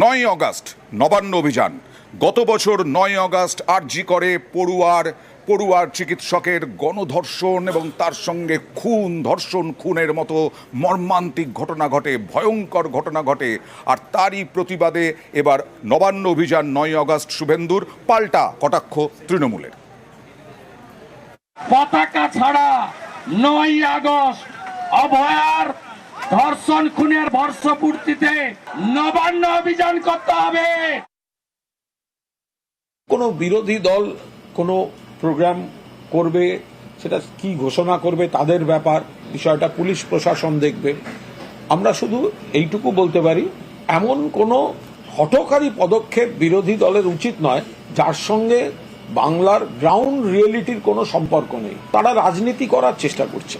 নয় অগাস্ট, নবান্ন অভিযান। গত বছর নয় অগাস্ট আরজি করে পড়ুয়ার পড়ুয়ার চিকিৎসকের গণধর্ষণ এবং তার সঙ্গে খুন, ধর্ষণ, খুনের মতো মর্মান্তিক ঘটনা ঘটে, ভয়ঙ্কর ঘটনা ঘটে। আর তারই প্রতিবাদে এবার নবান্ন অভিযান নয় অগাস্ট শুভেন্দুর, পাল্টা কটাক্ষ তৃণমূলের। পতাকা ছাড়া নয় আগস্ট, অভয়ার ধর্ষণ খুনের বর্ষপূর্তিতে নবান্ন অভিযান করতে হবে। কোনো বিরোধী দল কোনো প্রোগ্রাম করবে, সেটা কি ঘোষণা করবে, তাদের ব্যাপার, বিষয়টা পুলিশ প্রশাসন দেখবে। আমরা শুধু এইটুকু বলতে পারি, এমন কোনো হঠকারী পদক্ষেপ বিরোধী দলের উচিত নয়, যার সঙ্গে বাংলার গ্রাউন্ড রিয়েলিটির কোনো সম্পর্ক নেই। তারা রাজনীতি করার চেষ্টা করছে।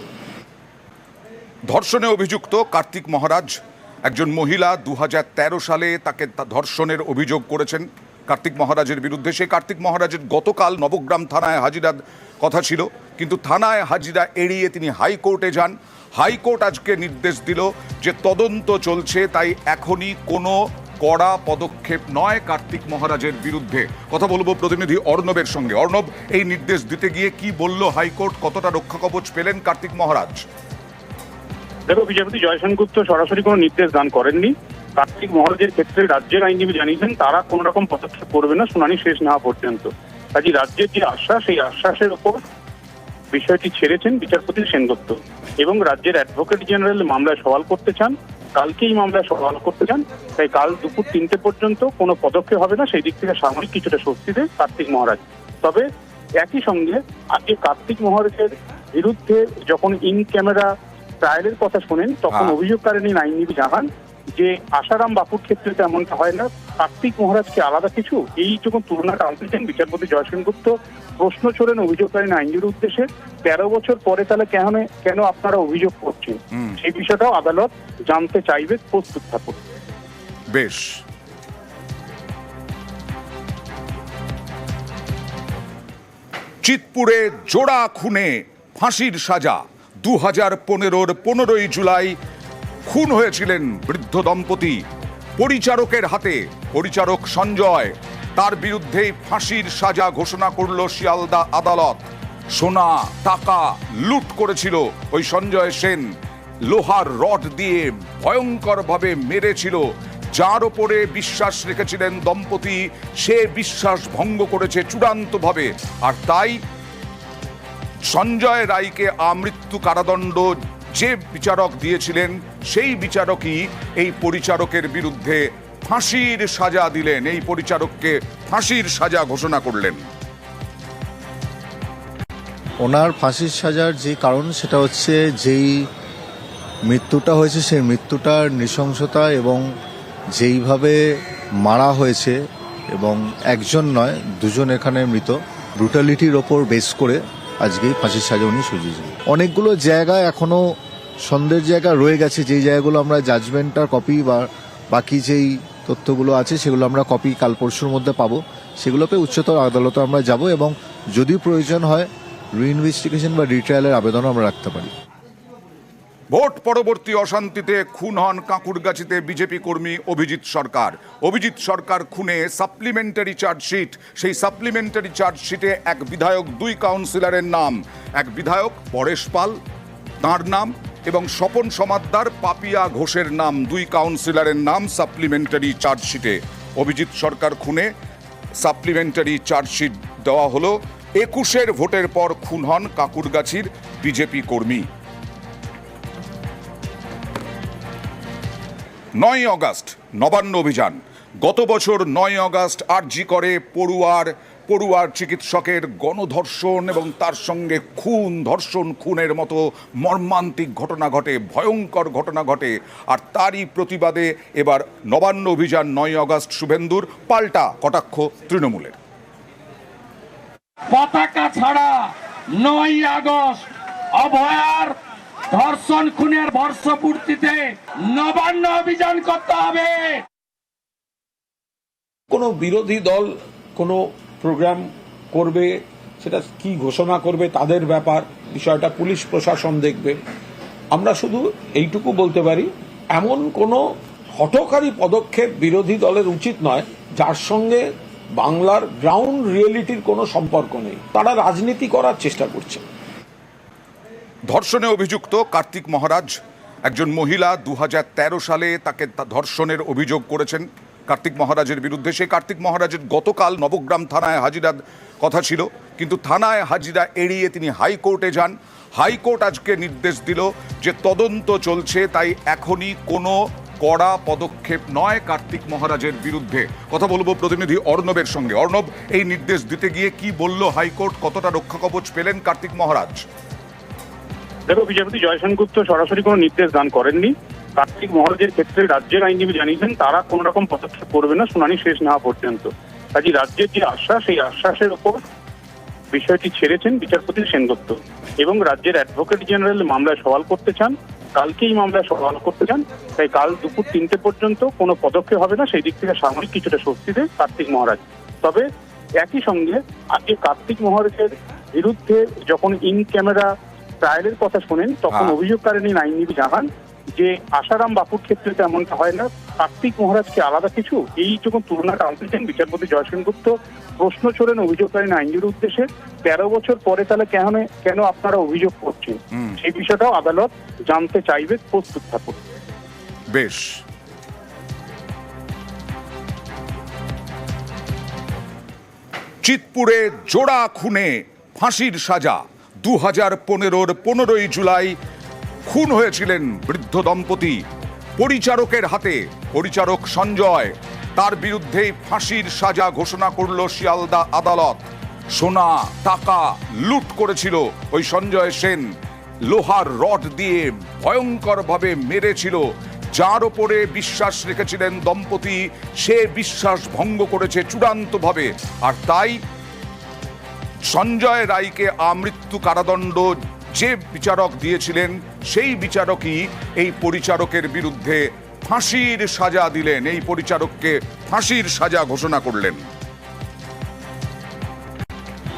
ধর্ষণে অভিযুক্ত কার্তিক মহারাজ, একজন মহিলা দু হাজার তেরো সালে তাকে ধর্ষণের অভিযোগ করেছেন। কার্তিক মহারাজের বিরুদ্ধে সেই কার্তিক মহারাজের গতকাল নবগ্রাম থানায় হাজিরার কথা ছিল। কিন্তু থানায় হাজিরা এড়িয়ে তিনি হাইকোর্টে যান। হাইকোর্ট আজকে নির্দেশ দিল যে তদন্ত চলছে, তাই এখনই কোনো কড়া পদক্ষেপ নয় কার্তিক মহারাজের বিরুদ্ধে। কথা বলব প্রতিনিধি অর্ণবের সঙ্গে। অর্ণব, এই নির্দেশ দিতে গিয়ে কি বলল হাইকোর্ট? কতটা রক্ষা কবচ পেলেন কার্তিক মহারাজ? দেখো বিচারপতি জয়সেন গুপ্ত সরাসরি কোনো নির্দেশ দান করেননি। কার্তিক মহারাজের ক্ষেত্রে রাজ্যের আইনজীবী জানিয়েছেন, তারা কোন রকম পদক্ষেপ করবে না, শুনানি শেষ না পর্যন্ত। কাজে রাজ্যের যে আশ্বাস সেই আশ্বাসের উপর বিষয়টি ছেড়েছেন বিচারপতি সেনগুপ্ত এবং রাজ্যের অ্যাডভোকেট জেনারেল মামলায় সওয়াল করতে চান। কালকে এই মামলায় সওয়াল করতে চান, তাই কাল দুপুর তিনটে পর্যন্ত কোনো পদক্ষেপ হবে না। সেই দিক থেকে সাময়িক কিছুটা স্বস্তি দেয় কার্তিক মহারাজ। তবে একই সঙ্গে আজকে কার্তিক মহারাজের বিরুদ্ধে যখন ইন ক্যামেরা ট্রায়ালের কথা শোনেন তখন হ্যাঁ। অভিযোগকারিণী আইনজীবী জানান যে আশারাম বাপুর ক্ষেত্রে তেমনটা হয় না। কার্তিক মহারাজকে আলাদা কিছু এই যখন তুলনাটা আনতেছেন বিচারপতি জয়সেন গুপ্ত প্রশ্ন ছোড়েন অভিযোগকারী আইনজীবীর উদ্দেশ্যে তেরো বছর পরে তাহলে কেন কেন আপনারা অভিযোগ করছেন। সেই বিষয়টাও আদালত জানতে চাইবে প্রস্তুত থাকুন বেশ। চিতপুরে জোড়া খুনে ফাঁসির সাজা। দু হাজার পনেরোর পনেরোই জুলাই খুন হয়েছিলেন বৃদ্ধ দম্পতি। পরিচারকের হাতে পরিচারক সঞ্জয়। তার বিরুদ্ধেই ফাঁসির সাজা ঘোষণা করল শিয়ালদা আদালত। সোনা, টাকা লুট করেছিল ওই সঞ্জয় সেন। লোহার রড দিয়ে ভয়ঙ্করভাবে মেরেছিল। যার ওপরে বিশ্বাস রেখেছিলেন দম্পতি, সে বিশ্বাস ভঙ্গ করেছে চূড়ান্তভাবে। আর তাই সঞ্জয় রায়কে আমৃত্যু কারাদণ্ড যে বিচারক দিয়েছিলেন, সেই বিচারকই এই পরিচারকের বিরুদ্ধে ফাঁসির সাজা দিলেন। এই পরিচারককে ফাঁসির সাজা ঘোষণা করলেন। ওনার ফাঁসির সাজার যে কারণ, সেটা হচ্ছে যেই মৃত্যুটা হয়েছে, সেই মৃত্যুটার নৃশংসতা এবং যেইভাবে মারা হয়েছে এবং একজন নয়, দুজন এখানে মৃত, ব্রুটালিটির ওপর বেস করে আজকে এই ফাঁসির সাজা উনি সুজিয়েছেন। অনেকগুলো জায়গা এখনও সন্দেহের জায়গা রয়ে গেছে, যেই জায়গাগুলো আমরা জাজমেন্টটার কপি বা বাকি যেই তথ্যগুলো আছে সেগুলো আমরা কপি কাল পরশুর মধ্যে পাবো। সেগুলোকে উচ্চতর আদালতে আমরা যাব এবং যদি প্রয়োজন হয় রিইনভেস্টিগেশন বা রিট্রায়ালের আবেদনও আমরা রাখতে পারি। ভোট পরবর্তী অশান্তিতে খুন হন কাঁকুরগাছিতে বিজেপি কর্মী অভিজিৎ সরকার। অভিজিৎ সরকার খুনে সাপ্লিমেন্টারি চার্জশিট। সেই সাপ্লিমেন্টারি চার্জশিটে এক বিধায়ক, দুই কাউন্সিলরের নাম। এক বিধায়ক, পরেশ পাল, তাঁর নাম এবং স্বপন সমাদ্দার, পাপিয়া ঘোষের নাম। দুই কাউন্সিলরের নাম সাপ্লিমেন্টারি চার্জশিটে। অভিজিৎ সরকার খুনে সাপ্লিমেন্টারি চার্জশিট দেওয়া হলো। একুশের ভোটের পর খুন হন কাকুরগাছির বিজেপি কর্মী। নয় অগাস্ট, নবান্ন অভিযান। গত বছর নয় অগাস্ট আরজি করে পড়ুয়ার পড়ুয়ার চিকিৎসকের গণধর্ষণ এবং তার সঙ্গে খুন, ধর্ষণ, খুনের মতো মর্মান্তিক ঘটনা ঘটে, ভয়ঙ্কর ঘটনা ঘটে। আর তারই প্রতিবাদে এবার নবান্ন অভিযান নয় অগাস্ট শুভেন্দুর, পাল্টা কটাক্ষ তৃণমূলের। পতাকা ছাড়া নয় আগস্ট, অভয়ার ধর্ষণ খুনের বর্ষপূর্তিতে নবান্ন অভিযান করতে হবে। কোনো বিরোধী দল কোনো প্রোগ্রাম করবে, সেটা কি ঘোষণা করবে, তাদের ব্যাপার, বিষয়টা পুলিশ প্রশাসন দেখবে। আমরা শুধু এইটুকু বলতে পারি, এমন কোনো হঠকারী পদক্ষেপ বিরোধী দলের উচিত নয়, যার সঙ্গে বাংলার গ্রাউন্ড রিয়েলিটির কোনো সম্পর্ক নেই। তারা রাজনীতি করার চেষ্টা করছে। ধর্ষণে অভিযুক্ত কার্তিক মহারাজ, একজন মহিলা দু হাজার তেরো সালে তাকে ধর্ষণের অভিযোগ করেছেন। কার্তিক মহারাজের বিরুদ্ধে সেই কার্তিক মহারাজের গতকাল নবগ্রাম থানায় হাজিরার কথা ছিল। কিন্তু থানায় হাজিরা এড়িয়ে তিনি হাইকোর্টে যান। হাইকোর্ট আজকে নির্দেশ দিল যে তদন্ত চলছে, তাই এখনই কোনো কড়া পদক্ষেপ নয় কার্তিক মহারাজের বিরুদ্ধে। কথা বলব প্রতিনিধি অর্ণবের সঙ্গে। অর্ণব, এই নির্দেশ দিতে গিয়ে কি বলল হাইকোর্ট? কতটা রক্ষা কবচ পেলেন কার্তিক মহারাজ? দেখো বিচারপতি জয়সেন গুপ্ত সরাসরি কোনো নির্দেশ দান করেননি। কার্তিক মহারাজের ক্ষেত্রে রাজ্যের আইনজীবী জানিয়েছেন, তারা কোন রকম পদক্ষেপ করবে না, শুনানি শেষ না পর্যন্ত। কাজে রাজ্যের যে আশ্বাস, সেই আশ্বাসের উপর বিষয়টি ছেড়েছেন বিচারপতি সেনগুপ্ত এবং রাজ্যের অ্যাডভোকেট জেনারেল মামলায় সওয়াল করতে চান। কালকে এই মামলায় সওয়াল করতে চান, তাই কাল দুপুর তিনটে পর্যন্ত কোনো পদক্ষেপ হবে না। সেই দিক থেকে সাময়িক কিছুটা স্বস্তি দেয় কার্তিক মহারাজ। তবে একই সঙ্গে আজকে কার্তিক মহারাজের বিরুদ্ধে যখন ইন ক্যামেরা ট্রায়ালের কথা শোনেন তখন হ্যাঁ। অভিযোগকারিণী আইনজীবী জানান যে আশারাম বাপুর ক্ষেত্রে তেমনটা হয় না। কার্তিক মহারাজকে আলাদা কিছু এই যখন তুলনাটা আনতেছেন বিচারপতি জয়সেন গুপ্ত প্রশ্ন ছোড়েন অভিযোগকারী আইনজীবীর উদ্দেশ্যে তেরো বছর পরে তাহলে কেন কেন আপনারা অভিযোগ করছেন। সেই বিষয়টাও আদালত জানতে চাইবে প্রস্তুত থাকুন। বেশ। চিতপুরে জোড়া খুনে ফাঁসির সাজা। দু হাজার পনেরোর পনেরোই জুলাই খুন হয়েছিলেন বৃদ্ধ দম্পতি। পরিচারকের হাতে পরিচারক সঞ্জয়। তার বিরুদ্ধেই ফাঁসির সাজা ঘোষণা করল শিয়ালদা আদালত। সোনা, টাকা লুট করেছিল ওই সঞ্জয় সেন। লোহার রড দিয়ে ভয়ঙ্করভাবে মেরেছিল। যার ওপরে বিশ্বাস রেখেছিলেন দম্পতি, সে বিশ্বাস ভঙ্গ করেছে চূড়ান্তভাবে। আর তাই সঞ্জয় রায়কে আমৃত্যু কারাদণ্ড যে বিচারক দিয়েছিলেন, সেই বিচারকই এই পরিচারকের বিরুদ্ধে ফাঁসির সাজা দিলেন। এই পরিচারককে ফাঁসির সাজা ঘোষণা করলেন।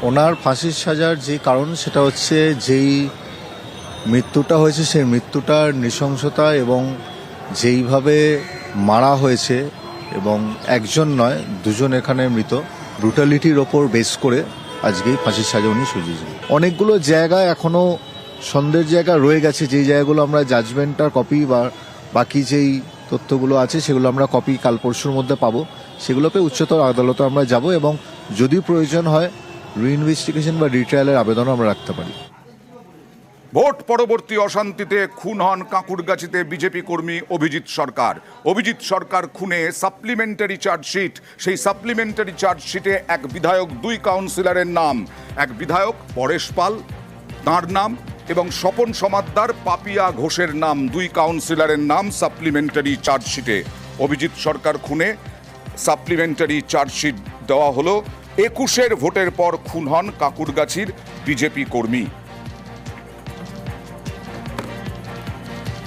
ওনার ফাঁসির সাজার যে কারণ, সেটা হচ্ছে যেই মৃত্যুটা হয়েছে, সেই মৃত্যুটার নৃশংসতা এবং যেইভাবে মারা হয়েছে এবং একজন নয়, দুজন এখানে মৃত, ব্রুটালিটির ওপর বেস করে আজকেই ফাঁসির সাজা উনি সুজিয়েছেন। অনেকগুলো জায়গা এখনও সন্দেহের জায়গা রয়ে গেছে। যেই জায়গাগুলো আমরা জাজমেন্টটার কপি বা বাকি যেই তথ্যগুলো আছে, সেগুলো আমরা কপি কাল পরশুর মধ্যে পাবো। সেগুলোকে উচ্চতর আদালতে আমরা যাব এবং যদি প্রয়োজন হয় রিইনভেস্টিগেশন বা রিট্রায়ালের আবেদনও আমরা রাখতে পারি। ভোট পরবর্তী অশান্তিতে খুন হন কাঁকুরগাছিতে বিজেপি কর্মী অভিজিৎ সরকার। অভিজিৎ সরকার খুনে সাপ্লিমেন্টারি চার্জশিট। সেই সাপ্লিমেন্টারি চার্জশিটে এক বিধায়ক, দুই কাউন্সিলরের নাম। এক বিধায়ক, পরেশ পাল, তাঁর নাম এবং স্বপন সমাদ্দার, পাপিয়া ঘোষের নাম। দুই কাউন্সিলরের নাম সাপ্লিমেন্টারি চার্জশিটে। অভিজিৎ সরকার খুনে সাপ্লিমেন্টারি চার্জশিট দেওয়া হলো। একুশের ভোটের পর খুন হন কাকুরগাছির বিজেপি কর্মী।